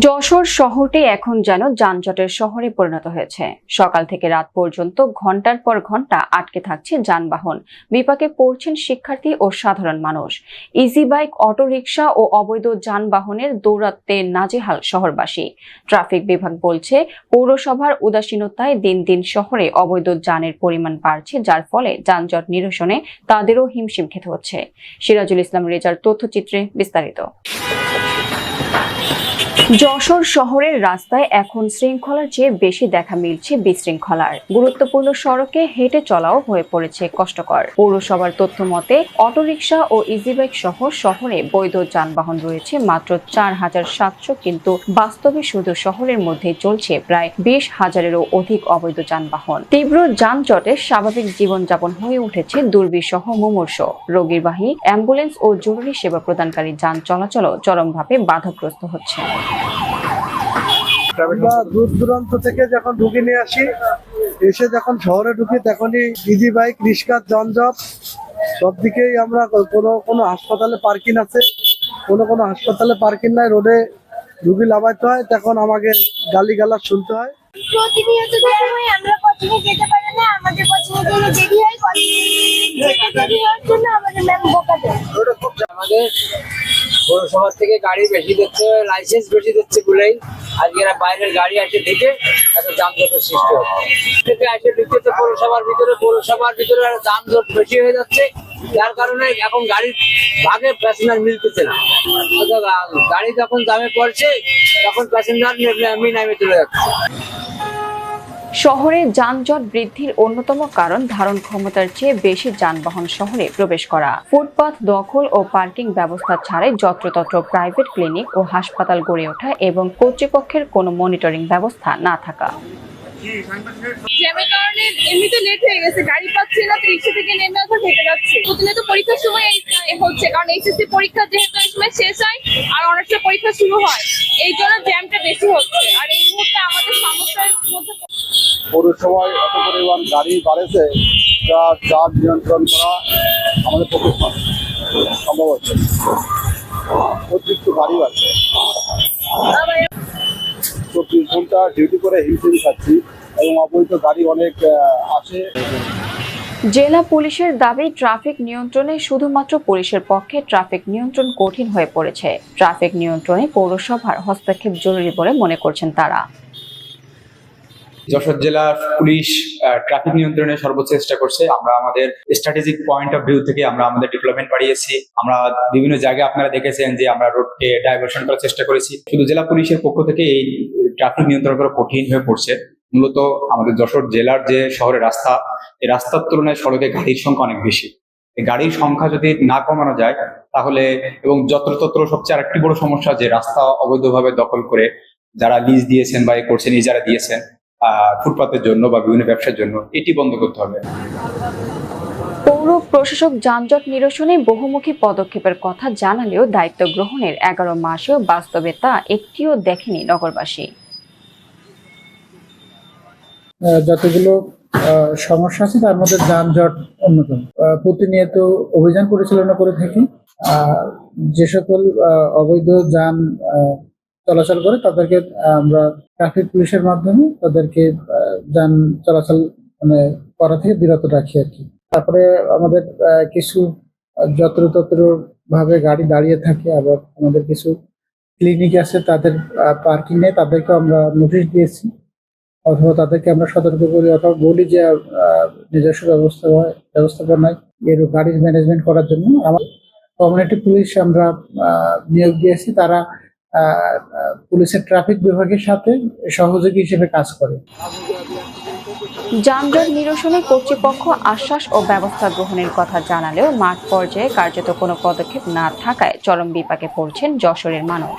যশোর শহরটি এখন যেন যানজটের শহরে পরিণত হয়েছে। সকাল থেকে রাত পর্যন্ত ঘণ্টার পর ঘণ্টা আটকে থাকছে যানবাহন। বিপাকে পড়ছেন শিক্ষার্থী ও সাধারণ মানুষ। ইজি বাইক অটোরিকশা ও অবৈধ যানবাহনের দৌরাত্মে নাজেহাল শহরবাসী। ট্রাফিক বিভাগ বলছে, পৌরসভার উদাসীনতায় দিন দিন শহরে অবৈধ যানের পরিমাণ বাড়ছে, যার ফলে যানজট নিরসনে তাদেরও হিমশিম খেতে হচ্ছে। সিরাজুল ইসলাম রেজার তথ্যচিত্রে বিস্তারিত। যশোর শহরের রাস্তায় এখন শৃঙ্খলার চেয়ে বেশি দেখা মিলছে বিশৃঙ্খলার। গুরুত্বপূর্ণ সড়কে হেঁটে চলাও হয়ে পড়েছে কষ্টকর। পৌরসভার তথ্য মতে অটোরিকশা ও ইজিবাইক সহ শহরে বৈধ যানবাহন রয়েছে মাত্র চার হাজার সাতশো কিন্তু বাস্তবে শুধু শহরের মধ্যে চলছে প্রায় বিশ হাজারেরও অধিক অবৈধ যানবাহন। তীব্র যানজটে স্বাভাবিক জীবনযাপন হয়ে উঠেছে দুর্বিসহ মুমূর্ষ। রোগীবাহী, অ্যাম্বুলেন্স ও জরুরি সেবা প্রদানকারী যান চলাচলও চরমভাবে বাধাগ্রস্ত হচ্ছে। আমরা দূর দূরান্ত থেকে যখন ঢুকে নিয়ে আসি এসে যখন শহরে ঢুকি তখনই ইজি বাইক রিক্সার যানজট সব দিকেই আমরা কোনো কোনো হাসপাতালে পার্কিং আছে। কোনো কোনো হাসপাতালে পার্কিং নাই রোডে রুগী লাভাইতে হয় তখন আমাকে গালি গালাজ শুনতে হয়। প্রতিনিয়ত দেখা আমরা কোচিংয়ে যেতে পারি না আমাদের কোচিংয়ে গেলে দেরি হয় কোচিংয়ে দেরি হওয়ার জন্য আমাদের ম্যাম বোকা দেয়। আমাদের পৌরসভা থেকে গাড়ি বেশি দিচ্ছে লাইসেন্স বেশি দিচ্ছে বলেই আজকে এরা বাইরের গাড়ি আসে ঢেকে একটা যানজটের সৃষ্টি হচ্ছে থেকে এসে ঢুকতেছে পৌরসভার ভিতরে পৌরসভার ভিতরে আর যানজট বেশি হয়ে যাচ্ছে। যার কারণে এখন গাড়ির ভাগে প্যাসেঞ্জার মিলতেছে না। গাড়ি যখন দামে পড়ছে, তখন প্যাসেঞ্জার আমি নামে চলে যাচ্ছে। শহরে যানজট বৃদ্ধির অন্যতম কারণ ধারণ ক্ষমতার চেয়ে বেশি যানবাহন শহরে প্রবেশ করা। ফুটপাথ দখল ও পার্কিং ব্যবস্থা ছাড়াই যত্রতত্র প্রাইভেট ক্লিনিক ও হাসপাতাল গড়ে ওঠা এবং কর্তৃপক্ষের কোনো মনিটরিং ব্যবস্থা না থাকা। এমনিতে হয়ে গেছে, গাড়ি পাচ্ছি না পরীক্ষার হচ্ছে, কারণ পরীক্ষা যেহেতু সময় শেষ হয় আর পরীক্ষা শুরু হয়, এই জন্য জ্যামটা বেশি হচ্ছে। আর এই মুহূর্তে আমাদের সমস্যার মধ্যে পৌরসভায় এত পরিমাণ গাড়ি বাড়েছে যা যার নিয়ন্ত্রণ করা আমাদের পক্ষে সম্ভব হচ্ছে অতিরিক্ত গাড়ি বাড়ছে। চব্বিশ ঘণ্টা ডিউটি করে হিমশিম খাচ্ছি এবং অবৈধ গাড়ি অনেক আসে। জেলা পুলিশের দাবি, ট্রাফিক নিয়ন্ত্রণে শুধুমাত্র পুলিশের পক্ষে ট্রাফিক নিয়ন্ত্রণ কঠিন হয়ে পড়েছে। ট্রাফিক নিয়ন্ত্রণে পৌরসভার হস্তক্ষেপ জরুরি বলে মনে করছেন তারা। যশোর জেলার পুলিশ ট্রাফিক নিয়ন্ত্রণে সর্বোচ্চ চেষ্টা করছে। আমরা আমাদের স্ট্র্যাটেজিক পয়েন্ট অফ ভিউ থেকে আমরা আমাদের ডেভেলপমেন্ট বাড়িয়েছি। আমরা বিভিন্ন জায়গায় আপনারা দেখেছেন যে আমরা রোডকে ডাইভার্সন করার চেষ্টা করেছি। শুধু জেলা পুলিশের পক্ষ থেকে এই ট্রাফিক নিয়ন্ত্রণ করা কঠিন হয়ে পড়ছে। মূলত আমাদের যশোর জেলার যে শহরের রাস্তা, এই রাস্তার তুলনায় সড়কে গাড়ির সংখ্যা অনেক বেশি। গাড়ির সংখ্যা যদি না কমানো যায়, তাহলে এবং যত্রতত্র সবচেয়ে আরেকটি বড় সমস্যা যে রাস্তা অবৈধভাবে দখল করে যারা লিজ দিয়েছেন বা এ করছেন ইজারা দিয়েছেন ফুটপাতের জন্য বা বিভিন্ন ব্যবসার জন্য এটি বন্ধ করতে হবে। পৌর প্রশাসক যানজট নিরসনে বহুমুখী পদক্ষেপের কথা জানালেও দায়িত্ব গ্রহণের এগারো মাসেও বাস্তবে তা একটিও দেখেনি নগরবাসী। আহ, যতগুলো আহ, সমস্যা আছে তার মধ্যে যানজট অন্যতম। আহ, প্রতিনিয়ত অভিযান পরিচালনা করে থাকি। আহ, যে সকল অবৈধ যান আহ, চলাচল করে, তাদেরকে আমরা ট্রাফিক পুলিশের মাধ্যমে তাদেরকে যান চলাচল মানে করা থেকে বিরত রাখি আর কি। তারপরে আমাদের কিছু যত্রতত্র ভাবে গাড়ি দাঁড়িয়ে থাকে, আবার আমাদের কিছু ক্লিনিক আছে তাদের পার্কিং নেই তাদেরকে আমরা নোটিশ দিয়েছি। অথবা তাদেরকে আমরা সতর্ক করি, অথবা বলি যে নিজস্ব ব্যবস্থা ব্যবস্থাপনায় এর গাড়ির ম্যানেজমেন্ট করার জন্য। আমার কমিউনিটি পুলিশ আমরা নিয়োগ দিয়েছি। তারা পুলিশের ট্রাফিক বিভাগের সাথে সহযোগী হিসেবে কাজ করে। যানজট নিরসনে কর্তৃপক্ষ আশ্বাস ও ব্যবস্থা গ্রহণের কথা জানালেও মাঠ পর্যায়ে কার্যত কোনো পদক্ষেপ না থাকায় চরম বিপাকে পড়ছেন যশোরের মানুষ।